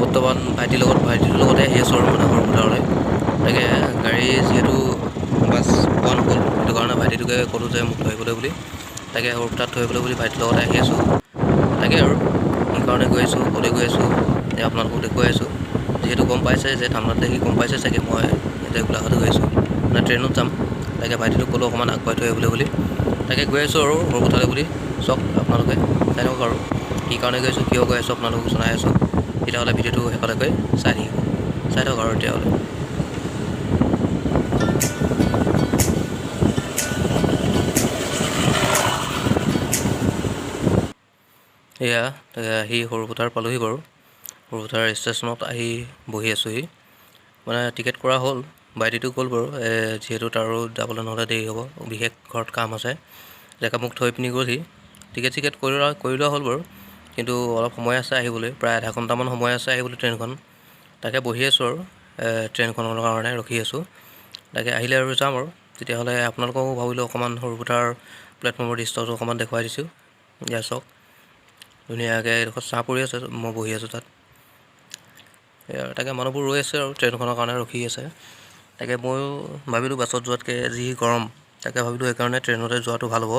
বৰ্তমান ভাইটিৰ লগত ভাইটিটোৰ লগতে আহি আছোঁ আৰু মানে সৰুপথাৰলৈ তাকে গাড়ী যিহেতু বাছ পোৱা নগ'ল সেইটো কাৰণে ভাইটিটোকে ক'লোঁ যে মোক থৈ আহিবলৈ বুলি। তাকে সৰুপথাৰত থৈ আহিবলৈ বুলি ভাইটিৰ লগতে আহি আছোঁ। তাকে আৰু কি কাৰণে গৈ আছোঁ, ক'লৈ গৈ আছোঁ আপোনালোকক দেখুৱাই আছোঁ। যিহেতু গম পাইছে যে ঠাণ্ডাতে সি গম পাইছে চাগে, মই এতিয়া গোলাঘাট গৈ আছোঁ। মানে ট্ৰেইনত যাম। তাকে ভাইটিটোক ক'লোঁ অকণমান আগবঢ়াই থৈ আহিবলৈ বুলি। তাকে গৈ আছোঁ আৰু সৰুপথাৰলৈ বুলি। চাওক আপোনালোকে, চাই থাকক আৰু। কি কাৰণে গৈ আছোঁ, কিয় গৈ আছোঁ, আপোনালোকক জনাই আছোঁ। তেতিয়াহ'লে ভিডিঅ'টো শেষলৈকে চাই থাকিব। চাই থাকক আৰু তেতিয়াহ'লে। এয়া আহি সৰুপথাৰ পালোহি বাৰু। সৰুপথাৰ ষ্টেচনত আহি বহি আছোঁহি। মানে টিকেট কৰা হ'ল বাইদিটো গ'ল বাৰু। যিহেতু তাৰো যাবলৈ নহ'লে দেৰি হ'ব বিশেষ ঘৰত কাম আছে। জেগা মোক থৈ পিনি গ'লহি। টিকেট চিকেট কৰি লোৱা কৰি লোৱা হ'ল বাৰু। কিন্তু অলপ সময় আছে আহিবলৈ প্ৰায় আধা ঘণ্টামান সময় আছে আহিবলৈ ট্ৰেইনখন। তাকে বহি আছোঁ আৰু ট্ৰেইনখনৰ কাৰণে ৰখি আছোঁ। তাকে আহিলে আৰু যাম আৰু তেতিয়াহ'লে আপোনালোককো ভাবিলোঁ অকণমান সৰুপথাৰ প্লেটফৰ্মৰ দৃশ্যটো অকণমান দেখুৱাই দিছোঁ। ইয়াৰ চাওক ধুনীয়াকৈ এডোখৰ ছাঁ পৰি আছে মই বহি আছোঁ তাত। তাকে মানুহবোৰ ৰৈ আছে আৰু ট্ৰেইনখনৰ কাৰণে ৰখি আছে। তাকে ময়ো ভাবিলোঁ বাছত যোৱাতকৈ যি গৰম তাকে ভাবিলোঁ সেইকাৰণে ট্ৰেইনতে যোৱাটো ভাল হ'ব।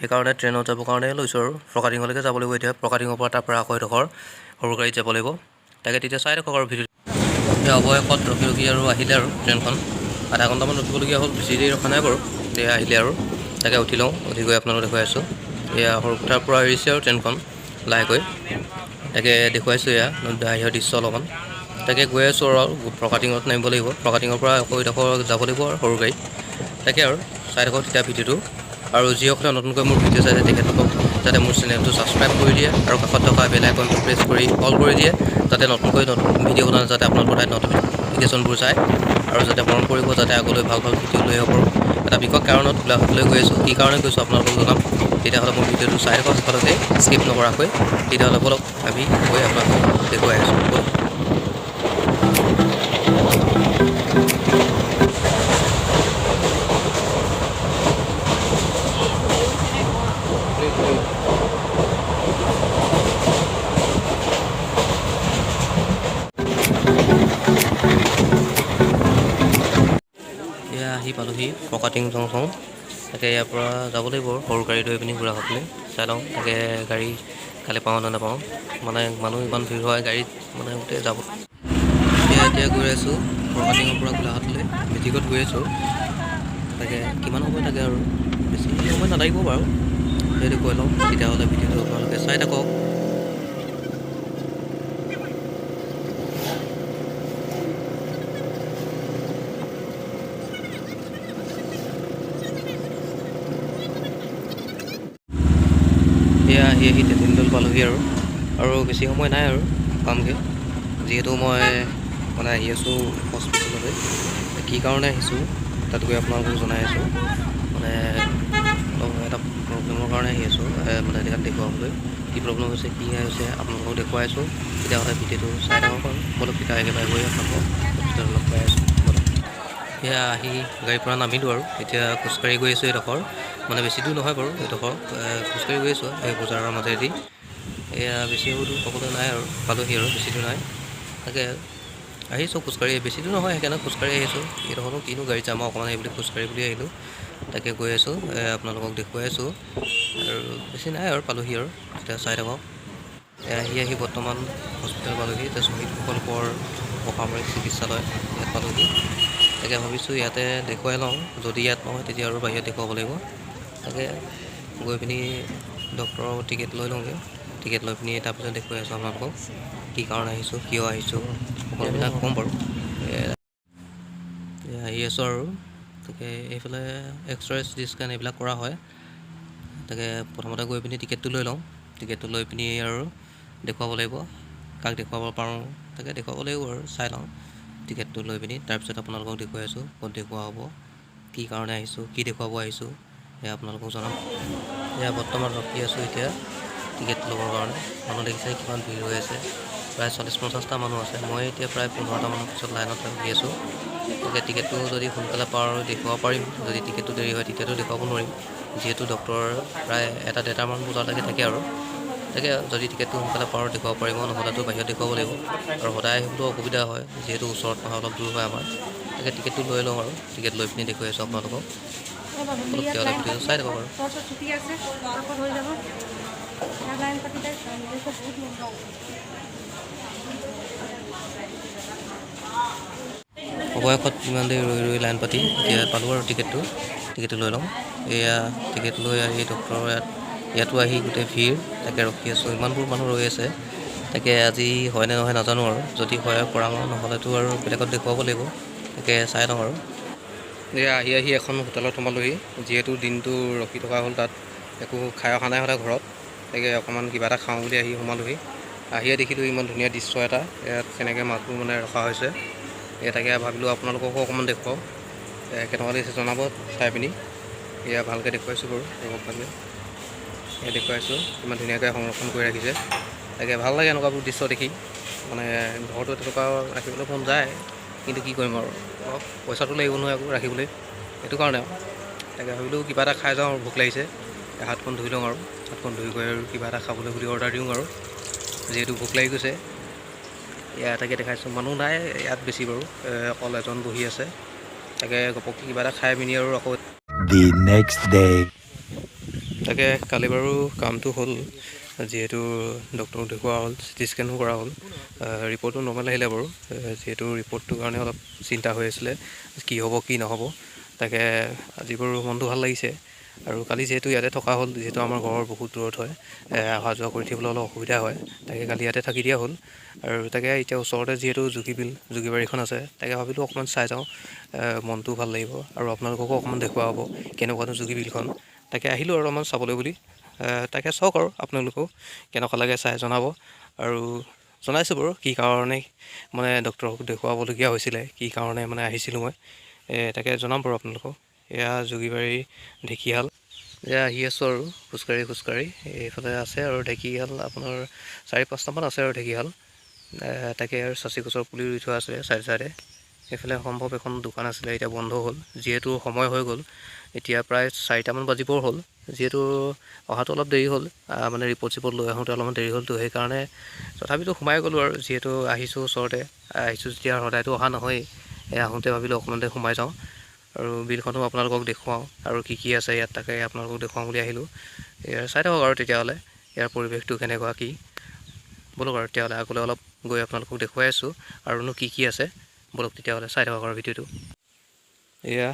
সেইকাৰণে ট্ৰেইনত যাবৰ কাৰণে লৈছোঁ আৰু। ফৰকাটিঙলৈকে যাব লাগিব এতিয়া। ফৰকাটিঙৰ পৰা তাৰ পৰা আকৌ এডোখৰ সৰু গাড়ীত যাব লাগিব। তাকে তেতিয়া চাই থাকক আৰু ভিডিঅ' এতিয়া অৱশেষত ৰখি ৰখি আৰু আহিলে আৰু ট্ৰেইনখন। আধা ঘণ্টামান ৰখিবলগীয়া হ'ল। বেছি দেৰি ৰখা নাই বাৰু। এতিয়া আহিলে আৰু। তাকে উঠি লওঁ উঠি গৈ আপোনালোকক দেখুৱাই আছোঁ। এয়া সৰুপথাৰ পৰা এৰিছে আৰু ট্ৰেইনখন লাহেকৈ তাকে দেখুৱাইছোঁ এয়া বাহিৰৰ দৃশ্য অলপমান। তাকে গৈ আছোঁ আৰু ফৰকাটিঙত নামিব লাগিব। ফৰকাটিঙৰ পৰা আকৌ এডোখৰ যাব লাগিব আৰু সৰু গাড়ীত। তাকে আৰু চাই থাকক তেতিয়া ভিডিঅ'টো। আৰু যিসকলে নতুনকৈ মোৰ ভিডিঅ' চাইছে তেখেতলোকক যাতে মোৰ চেনেলটো ছাবস্ক্ৰাইব কৰি দিয়ে আৰু কাষত থকা বেল আইকনটো প্ৰেছ কৰি অল কৰি দিয়ে যাতে নতুনকৈ নতুন ভিডিঅ' বনালে যাতে আপোনালোকৰ ঠাইত নটিফিকেশ্যনবোৰ চায় আৰু যাতে মৰম কৰিব যাতে আগলৈ ভাল ভাল ভিডিঅ' লৈ আহিব পাৰোঁ এটা বিশেষ কাৰণত গোলাঘাটলৈ গৈ আছোঁ। কি কাৰণে গৈছোঁ আপোনালোকক জনাম? তেতিয়াহ'লে মোৰ ভিডিঅ'টো চাই থাকক শেষলৈকে স্কিপ নকৰাকৈ। তেতিয়াহ'লে ব'লক আমি গৈ আপোনালোকক দেখুৱাই আছোঁ। আহি পালোহি ফকাটিং জংচং তাকে ইয়াৰ পৰা যাব লাগিব সৰু গাড়ী লৈ পিনি গোলাঘাটলৈ চাই লওঁ তাকে গাড়ী কালি পাওঁ নে নাপাওঁ। মানে মানুহ ইমান ভিৰ হয় গাড়ীত মানে গোটেই যাব। এতিয়া এতিয়া গৈ আছোঁ ফৰকাটিঙৰ পৰা গোলাঘাটলৈ মেজিকত গৈ আছোঁ। তাকে কিমান সময় থাকে আৰু? বেছি সময় নালাগিব বাৰু। সেইটো কৈ লওঁ তেতিয়াহ'লে ভিডিঅ'টো আপোনালোকে চাই থাকক। এয়া আহি আহি তেতিনদল পালোহি আৰু। আৰু বেছি সময় নাই আৰু পামগৈ যিহেতু মই মানে আহি আছোঁ হস্পিটেললৈ কি কাৰণে আহিছোঁ তাত গৈ আপোনালোকক জনাই আছোঁ। মানে এটা প্ৰব্লেমৰ কাৰণে আহি আছোঁ মানে জেগাত দেখুৱাবলৈ। কি প্ৰব্লেম হৈছে কি হৈছে আপোনালোকক দেখুৱাই আছোঁ। তেতিয়াহ'লে ভিডিঅ'টো চাই থাকক আৰু। বলক তেতিয়া একেবাৰে গৈ আপোনালোকক হস্পিটেলত লগ পাই আছোঁ। এয়া আহি গাড়ীৰ পৰা নামিলোঁ আৰু। এতিয়া খোজকাঢ়ি গৈ আছোঁ এইডোখৰ মানে বেছি দূৰ নহয় বাৰু এইডোখৰ খোজকাঢ়ি গৈ আছোঁ এই বজাৰৰ মাজেদি। এয়া বেছি দূৰ ক'বলৈ নাই আৰু পালোহি আৰু বেছি দূৰ নাই। তাকে আহিছোঁ খোজকাঢ়ি। বেছি দূৰ নহয় সেইকাৰণে খোজকাঢ়ি আহিছোঁ। এইডোখৰনো কিনো গাড়ী যাম অকণমান সেইবুলি খোজকাঢ়ি বুলি আহিলোঁ। তাকে গৈ আছোঁ আপোনালোকক দেখুৱাই আছোঁ। আৰু বেছি নাই আৰু পালোহি আৰু এতিয়া চাই থাকক। আহি আহি বৰ্তমান হস্পিটেল পালোহি। এতিয়া শ্বহীদ প্ৰকল্পৰ অসামৰিক চিকিৎসালয় ইয়াত পালোহি। তাকে ভাবিছোঁ ইয়াতে দেখুৱাই লওঁ। যদি ইয়াত নহয় তেতিয়া আৰু বাহিৰত দেখুৱাব লাগিব। তাকে গৈ পিনি ডক্তৰৰ টিকেট লৈ লওঁগৈ। টিকেট লৈ পিনি তাৰপিছত দেখুৱাই আছোঁ আপোনালোকক। কি কাৰণে আহিছোঁ কিয় আহিছোঁ সকলোবিলাক ক'ম বাৰু আহি আছোঁ আৰু। তাকে এইফালে এক্সৰে চিটি স্কেন এইবিলাক কৰা হয়। তাকে প্ৰথমতে গৈ পিনি টিকেটটো লৈ লওঁ। টিকেটটো লৈ পিনি আৰু দেখুৱাব লাগিব। কাক দেখুৱাব পাৰোঁ তাকে দেখুৱাব লাগিব আৰু চাই লওঁ। টিকেটটো লৈ পিনি, তাৰপিছত আপোনালোকক দেখুৱাই আছোঁ, ক'ত দেখুওৱা হ'ব, কি কাৰণে আহিছোঁ, কি দেখুৱাব আহিছোঁ, সেয়া আপোনালোকক জনাম। এয়া বৰ্তমান ৰখি আছোঁ এতিয়া টিকেট ল'বৰ কাৰণে। মানুহ দেখিছে কিমান ভিৰ হৈ আছে, প্ৰায় চল্লিছ পঞ্চাছটা মানুহ আছে। মই এতিয়া প্ৰায় পোন্ধৰটা মানৰ পিছত লাইনত ৰখি আছোঁ। তাকে টিকেটটো যদি সোনকালে পাওঁ আৰু দেখুৱাব পাৰিম, যদি টিকেটটো দেৰি হয় তেতিয়াতো দেখুৱাব নোৱাৰিম। যিহেতু ডক্তৰ প্ৰায় এটা ডেৰটামান বজালৈকে থাকে আৰু। তাকে যদি টিকেটটো সোনকালে পাৰোঁ দেখুৱাব পাৰিব নহ'লেতো বাহিৰত দেখুৱাব লাগিব। আৰু সদায় আহিবলৈও অসুবিধা হয় যিহেতু ওচৰত নহয় অলপ দূৰ হয় আমাৰ। তাকে টিকেটটো লৈ লওঁ আৰু টিকেট লৈ পিনি দেখুৱাই আছোঁ আপোনালোকক। চাই বহুত মজা অৱশেষত ইমান দেৰি ৰৈ ৰৈ লাইন পাতি এতিয়া পালোঁ আৰু টিকেটটো। টিকেটটো লৈ লওঁ এয়া টিকেট লৈ আহি ডক্টৰৰ ইয়াত ইয়াতো আহি গোটেই ভিৰ তাকে ৰখি আছোঁ। ইমানবোৰ মানুহ ৰৈ আছে। তাকে আজি হয়নে নহয় নাজানো আৰু। যদি হয় মই নহ'লেতো আৰু বেলেগত দেখুৱাব লাগিব। তাকে চাই লওঁ আৰু। এয়া আহি আহি এখন হোটেলত সোমালোহি। যিহেতু দিনটো ৰখি থকা হ'ল তাত একো খাই অহা নাই সদায় ঘৰত। তাকে অকণমান কিবা এটা খাওঁ বুলি আহি সোমালোহি। আহিয়ে দেখিলোঁ ইমান ধুনীয়া দৃশ্য এটা। ইয়াত কেনেকৈ মাছবোৰ মানে ৰখা হৈছে। এয়া তাকে ভাবিলোঁ আপোনালোককো অকণমান দেখুৱাওঁ। কেনেকুৱা লাগিছে জনাব চাই পিনি। এয়া ভালকৈ দেখুৱাইছোঁ বাৰু। ভালকৈ। এয়া দেখুৱাইছোঁ ইমান ধুনীয়াকৈ সংৰক্ষণ কৰি ৰাখিছে। তাকে ভাল লাগে এনেকুৱাবোৰ দৃশ্য দেখি। মানে ঘৰতো তেনেকুৱা ৰাখিবলৈ মন যায় কিন্তু কি কৰিম আৰু। অলপ পইচাটো লাগিব নহয় আকৌ ৰাখিবলৈ। সেইটো কাৰণে আৰু। তাকে ভাবিলোঁ কিবা এটা খাই যাওঁ আৰু ভোক লাগিছে। হাতখন ধুই লওঁ আৰু। হাতখন ধুই গৈ আৰু কিবা এটা খাবলৈ বুলি অৰ্ডাৰ দিওঁ আৰু। যিহেতু ভোক লাগি গৈছে। এয়া তাকে দেখাইছোঁ। মানুহ নাই ইয়াত বেছি বাৰু। অকল এজন বহি আছে। তাকে ঘপককৈ কিবা এটা খাই পিনি আৰু আকৌ next day. তাকে কালি বাৰু কামটো হ'ল যিহেতু ডক্টৰক দেখুওৱা হ'ল চিটি স্কেনো কৰা হ'ল। ৰিপৰ্টটো নৰ্মেল আহিলে বাৰু যিহেতু ৰিপৰ্টটোৰ কাৰণে অলপ চিন্তা হৈ আছিলে কি হ'ব কি নহ'ব। তাকে আজি বাৰু মনটো ভাল লাগিছে আৰু কালি যিহেতু ইয়াতে থকা হ'ল যিহেতু আমাৰ ঘৰৰ বহুত দূৰত হয় অহা যোৱা কৰি থাকিবলৈ অলপ অসুবিধা হয় তাকে কালি ইয়াতে থাকি দিয়া হ'ল। আৰু তাকে এতিয়া ওচৰতে যিহেতু জুগিবিল জুগিবাৰীখন আছে তাকে ভাবিলোঁ অকণমান চাই যাওঁ মনটোও ভাল লাগিব আৰু আপোনালোককো অকণমান দেখুওৱা হ'ব কেনেকুৱানো জুগিবিলখন তাকে আহিলোঁ আৰু অলপমান চাবলৈ বুলি। তাকে চাওক আৰু আপোনালোকেও কেনেকুৱা লাগে চাই জনাব। আৰু জনাইছোঁ বাৰু কি কাৰণে মানে ডক্টৰক দেখুৱাবলগীয়া হৈছিলে কি কাৰণে মানে আহিছিলোঁ মই। তাকে জনাম বাৰু আপোনালোকক। এয়া জুগিবাৰী ঢেকীয়াল এয়া আহি আছোঁ আৰু খোজকাঢ়ি খোজকাঢ়ি। এইফালে আছে আৰু ঢেকীয়াল আপোনাৰ চাৰি পাঁচটামান আছে আৰু ঢেকীয়াল এ, তাকে আৰু চাচি গছৰ পুলি ৰুই থোৱা আছে চাইডে চাইডে। সেইফালে সম্ভৱ এখন দোকান আছিলে এতিয়া বন্ধ হ'ল। যিহেতু সময় হৈ গ'ল এতিয়া প্ৰায় চাৰিটামান বাজিবৰ হ'ল। যিহেতু অহাটো অলপ দেৰি হ'ল মানে ৰিপৰ্ট চিপৰ্ট লৈ আহোঁতে অলপমান দেৰি হ'লতো সেইকাৰণে তথাপিতো সোমাই গ'লোঁ আৰু যিহেতু আহিছোঁ ওচৰতে আহিছোঁ যেতিয়া সদায়তো অহা নহয়েই আহোঁতে ভাবিলোঁ অকণমানতে সোমাই যাওঁ। আৰু বিলখনো আপোনালোকক দেখুৱাওঁ আৰু কি কি আছে ইয়াত তাকে আপোনালোকক দেখুৱাওঁ বুলি আহিলোঁ। চাই থাকক আৰু তেতিয়াহ'লে ইয়াৰ পৰিৱেশটো কেনেকুৱা কি। ব'লক আৰু তেতিয়াহ'লে আগলৈ অলপ গৈ আপোনালোকক দেখুৱাই আছোঁ আৰুনো কি কি আছে। ব'লক তেতিয়াহ'লে চাই থাকক আৰু ভিডিঅ'টো। এয়া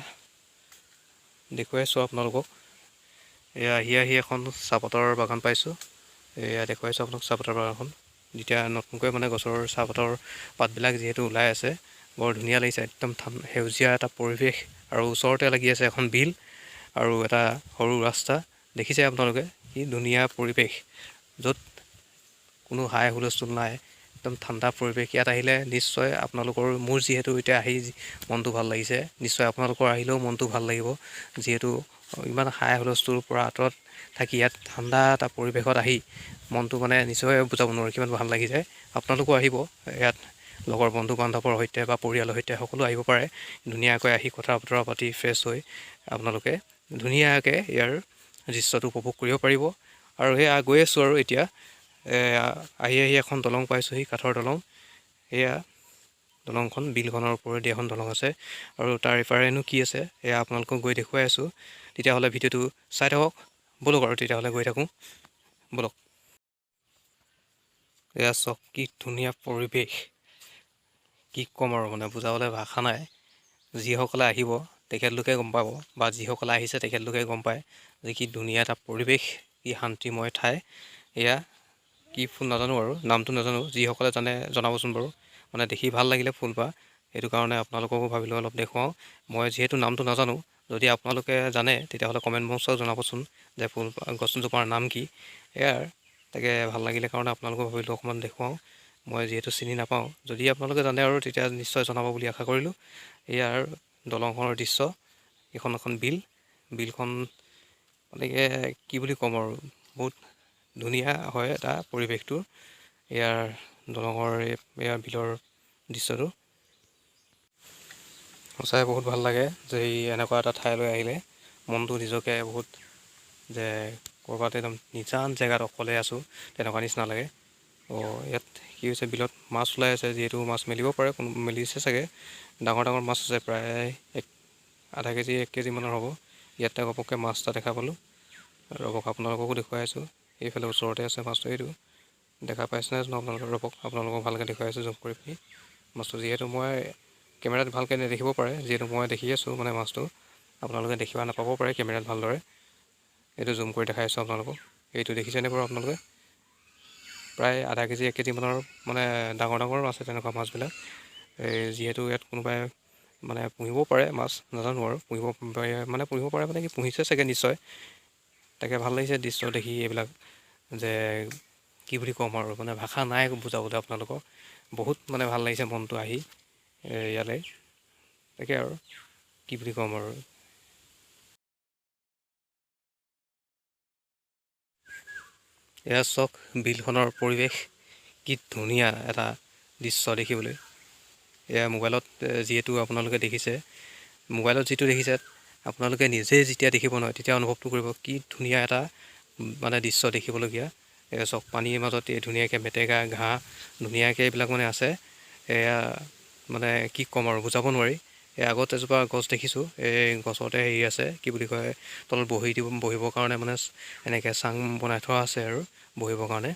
দেখুৱাই আছোঁ আপোনালোকক। এয়া আহি আহি এখন চাহপাতৰ বাগান পাইছোঁ। এয়া দেখুৱাইছোঁ আপোনালোক চাহপাতৰ বাগানখন। যেতিয়া নতুনকৈ মানে গছৰ চাহপাতৰ পাতবিলাক যিহেতু ওলাই আছে বৰ ধুনীয়া লাগিছে একদম সেউজীয়া এটা পৰিৱেশ আৰু ওচৰতে লাগি আছে এখন বিল আৰু এটা সৰু ৰাস্তা। দেখিছে আপোনালোকে? কি ধুনীয়া পৰিৱেশ। য'ত কোনো হাই হুলস্থুল নাই। একদম ঠাণ্ডা পৰিৱেশ ইয়াত আহিলে নিশ্চয় আপোনালোকৰ মোৰ যিহেতু এতিয়া আহি মনটো ভাল লাগিছে নিশ্চয় আপোনালোকৰ আহিলেও মনটো ভাল লাগিব। যিহেতু ইমান হাই হুলস্থুলৰ পৰা আঁতৰত থাকি ইয়াত ঠাণ্ডা এটা পৰিৱেশত আহি মনটো মানে নিশ্চয় বুজাব নোৱাৰোঁ কিমান ভাল লাগি যায়। আপোনালোকো আহিব ইয়াত লগৰ বন্ধু বান্ধৱৰ সৈতে বা পৰিয়ালৰ সৈতে সকলো আহিব পাৰে। ধুনীয়াকৈ আহি কথা বতৰা পাতি ফ্ৰেছ হৈ আপোনালোকে ধুনীয়াকৈ ইয়াৰ দৃশ্যটো উপভোগ কৰিব পাৰিব। আৰু সেয়া গৈ আছোঁ আৰু এতিয়া আহি আহি এখন দলং পাইছোঁহি কাঠৰ দলং। এয়া দলংখন বিলখনৰ ওপৰেদি এখন দলং আছে। আৰু তাৰ ইপাৰেনো কি আছে এয়া আপোনালোকক গৈ দেখুৱাই আছোঁ। তেতিয়াহ'লে ভিডিঅ'টো চাই থাকক। ব'লক আৰু তেতিয়াহ'লে গৈ থাকোঁ। ব'লক। এয়া চাওক কি ধুনীয়া পৰিৱেশ। কি ক'ম আৰু মানে বুজাবলৈ ভাষা নাই। যিসকলে আহিব তেখেতলোকে গম পাব। বা যিসকলে আহিছে তেখেতলোকে গম পায় যে কি ধুনীয়া এটা পৰিৱেশ কি শান্তিময় ঠাই। এয়া কি ফুল নাজানো আৰু নামটো নাজানো যিসকলে জানে জনাবচোন বাৰু। মানে দেখি ভাল লাগিলে ফুলপাহ সেইটো কাৰণে আপোনালোককো ভাবিলোঁ অলপ দেখুৱাওঁ। মই যিহেতু নামটো নাজানো যদি আপোনালোকে জানে তেতিয়াহ'লে কমেণ্ট বক্সত জনাবচোন যে ফুল গছজোপাৰ নাম কি। এয়াৰ তাকে ভাল লাগিলে কাৰণে আপোনালোকক ভাবিলোঁ অকণমান দেখুৱাওঁ। মই যিহেতু চিনি নাপাওঁ যদি আপোনালোকে জানে আৰু তেতিয়া নিশ্চয় জনাব বুলি আশা কৰিলোঁ। এয়াৰ দলংখনৰ দৃশ্য এইখন এখন বিল। বিলখন মানে কি বুলি ক'ম আৰু বহুত ধুনীয়া হয় এটা পৰিৱেশটো। ইয়াৰ দলঙৰ এয়া বিলৰ দৃশ্যটো। সঁচাই বহুত ভাল লাগে যে এনেকুৱা এটা ঠাইলৈ আহিলে। মনটো নিজকে বহুত যে ক'ৰবাত একদম নিজান জেগাত অকলে আছোঁ তেনেকুৱা নিচিনা লাগে। অঁ ইয়াত কি হৈছে বিলত মাছ ওলাই আছে যিহেতু মাছ মেলিব পাৰে কোনো মেলিছে চাগে। ডাঙৰ ডাঙৰ মাছ আছে প্ৰায় এক আধা কেজি এক কেজিমানৰ হ'ব। ইয়াতে ঘপককৈ মাছ এটা দেখা পালোঁ। ৰবক আপোনালোককো দেখুৱাই আছোঁ। এইফালে ওচৰতে আছে মাছটো এইটো দেখা পাইছেনে? আপোনালোকে ৰবক আপোনালোকক ভালকৈ দেখুৱাই আছোঁ জুম কৰি পিনি। মাছটো যিহেতু মই কেমেৰাত ভালকৈ নেদেখিব পাৰে যিহেতু মই দেখি আছোঁ মানে মাছটো আপোনালোকে দেখিব নাপাব পাৰে কেমেৰাত ভালদৰে। এইটো জুম কৰি দেখাই আছোঁ আপোনালোকক। এইটো দেখিছেনে বাৰু আপোনালোকে? প্ৰায় আধা কেজি এক কেজিমানৰ মানে ডাঙৰ ডাঙৰ আছে তেনেকুৱা মাছবিলাক। যিহেতু ইয়াত কোনোবাই মানে পুহিব পাৰে মাছ নাজানো আৰু। পুহিব মানে পুহিব পাৰে মানে কি পুহিছে চাগে নিশ্চয়। তাকে ভাল লাগিছে দৃশ্য দেখি এইবিলাক যে কি বুলি ক'ম আৰু মানে ভাষা নাই বুজাবলৈ আপোনালোকক। বহুত মানে ভাল লাগিছে মনটো আহি ইয়ালৈ। তাকে আৰু কি বুলি ক'ম আৰু। এয়া চাওক বিলখনৰ পৰিৱেশ কি ধুনীয়া এটা দৃশ্য দেখিবলৈ। এয়া মোবাইলত যিহেতু আপোনালোকে দেখিছে মোবাইলত যিটো দেখিছে আপোনালোকে নিজে যেতিয়া দেখিব নহয় তেতিয়া অনুভৱটো কৰিব কি ধুনীয়া এটা মানে দৃশ্য দেখিবলগীয়া। এয়া চাওক পানীৰ মাজত এই ধুনীয়াকৈ মেটেকা ঘাঁহ ধুনীয়াকৈ এইবিলাক মানে আছে। এয়া মানে কি ক'ম আৰু বুজাব নোৱাৰি। এই আগত এজোপা গছ দেখিছোঁ এই গছতে হেৰি আছে কি বুলি কয় তলত বহি দিব বহিবৰ কাৰণে মানে এনেকৈ চাং বনাই থোৱা আছে আৰু বহিবৰ কাৰণে।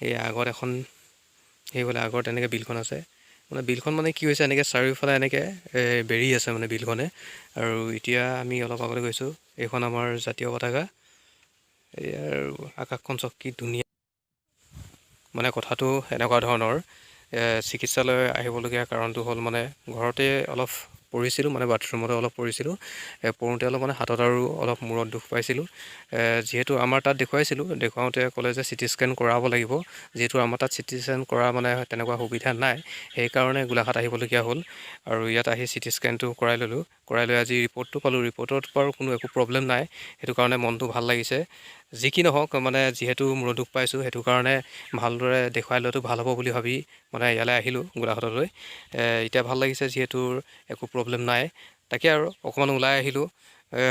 সেই আগত এখন সেইফালে আগত এনেকৈ বিলখন আছে। মানে বিলখন মানে কি হৈছে এনেকৈ চাৰিওফালে এনেকৈ বেৰি আছে মানে বিলখনে। আৰু এতিয়া আমি অলপ আগলৈ গৈছোঁ এইখন আমাৰ জাতীয় পতাকা। আৰু আকাশখন চাওক কি ধুনীয়া। মানে কথাটো এনেকুৱা ধৰণৰ চিকিৎসালয় আহিবলগীয়া কাৰণটো হ'ল মানে ঘৰতে অলপ পৰিছিলোঁ মানে বাথৰুমতে অলপ পৰিছিলোঁ পৰোঁতে অলপ মানে হাতত আৰু অলপ মূৰত দুখ পাইছিলোঁ। যিহেতু আমাৰ তাত দেখুৱাইছিলোঁ, দেখুৱাওঁতে ক'লে যে চিটি স্কেন কৰাব লাগিব। যিহেতু আমাৰ তাত চিটি স্কেন কৰা মানে তেনেকুৱা সুবিধা নাই, সেইকাৰণে গোলাঘাট আহিবলগীয়া হ'ল। আৰু ইয়াত আহি চিটি স্কেনটো কৰাই ল'লোঁ। কৰাই লৈ আজি ৰিপৰ্টটো পালোঁ। ৰিপৰ্টত বাৰু কোনো একো প্ৰব্লেম নাই। সেইটো কাৰণে মনটো ভাল লাগিছে। যি কি নহওক মানে যিহেতু মূৰত দুখ পাইছোঁ সেইটো কাৰণে ভালদৰে দেখুৱাই লোৱাটো ভাল হ'ব বুলি ভাবি মানে ইয়ালৈ আহিলোঁ গোলাঘাটলৈ। এতিয়া ভাল লাগিছে যিহেতু একো প্ৰব্লেম নাই। তাকে আৰু অকণমান ওলাই আহিলোঁ।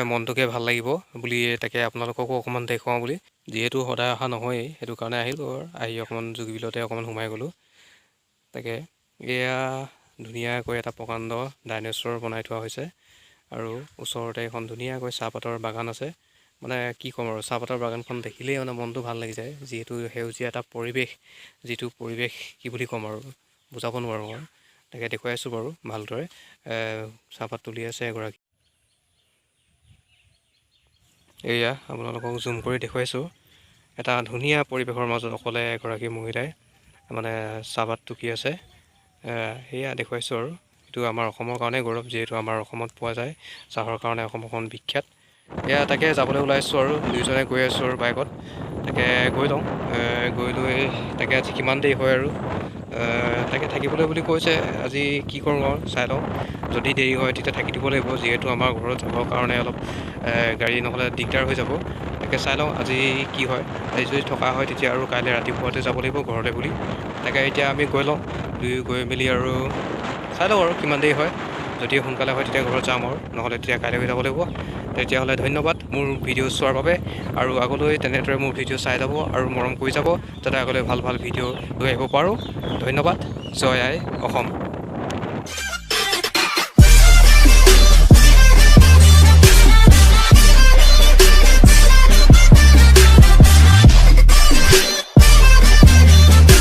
মনটোকে ভাল লাগিব বুলি তাকে আপোনালোককো অকণমান দেখুৱাওঁ বুলি। যিহেতু সদায় অহা নহয়েই সেইটো কাৰণে আহিলোঁ আৰু আহি অকণমান জুগিবিলতে অকণমান সোমাই গ'লোঁ। তাকে এয়া ধুনীয়াকৈ এটা প্ৰকাণ্ড ডাইনেচৰ বনাই থোৱা হৈছে। আৰু ওচৰতে এখন ধুনীয়াকৈ চাহপাতৰ বাগান আছে। মানে কি ক'ম আৰু চাহপাতৰ বাগানখন দেখিলেই মানে মনটো ভাল লাগি যায়। যিহেতু সেউজীয়া এটা পৰিৱেশ যিটো পৰিৱেশ কি বুলি ক'ম আৰু বুজাব নোৱাৰোঁ আৰু তাকে দেখুৱাই আছোঁ বাৰু ভালদৰে। চাহপাত তুলি আছে এগৰাকী। এয়া আপোনালোকক জুম কৰি দেখুৱাইছোঁ এটা ধুনীয়া পৰিৱেশৰ মাজত অকলে এগৰাকী মহিলাই মানে চাহপাত টুকি আছে। সেয়া দেখুৱাইছোঁ আৰু। এইটো আমাৰ অসমৰ কাৰণে গৌৰৱ যিহেতু আমাৰ অসমত পোৱা যায় চাহৰ কাৰণে অসম অকণ বিখ্যাত। এয়া তাকে যাবলৈ ওলাইছোঁ আৰু দুয়োজনে গৈ আছোঁ আৰু বাইকত। তাকে গৈ লওঁ গৈ লৈ তাকে আজি কিমান দেৰি হয় আৰু তাকে থাকিবলৈ বুলি কৈছে আজি কি কৰোঁ আৰু চাই লওঁ। যদি দেৰি হয় তেতিয়া থাকি দিব লাগিব যিহেতু আমাৰ ঘৰত যাবৰ কাৰণে অলপ গাড়ী নহ'লে দিগদাৰ হৈ যাব। তাকে চাই লওঁ আজি কি হয় আজি যদি থকা হয় তেতিয়া আৰু কাইলৈ ৰাতিপুৱাতে যাব লাগিব ঘৰলৈ বুলি। তাকে এতিয়া আমি গৈ লওঁ দুয়ো গৈ মেলি আৰু চাই লওঁ আৰু কিমান দেৰি হয়। যদি সোনকালে হয় তেতিয়া ঘৰত যাম আৰু। নহ'লে তেতিয়া কাইলৈ যাব লাগিব। তেতিয়াহ'লে ধন্যবাদ মোৰ ভিডিঅ' চোৱাৰ বাবে। আৰু আগলৈ তেনেদৰে মোৰ ভিডিঅ' চাই যাব আৰু মৰম কৰি যাব। যাতে আগলৈ ভাল ভাল ভিডিঅ' লৈ আহিব পাৰোঁ। ধন্যবাদ। জয় আই অসম।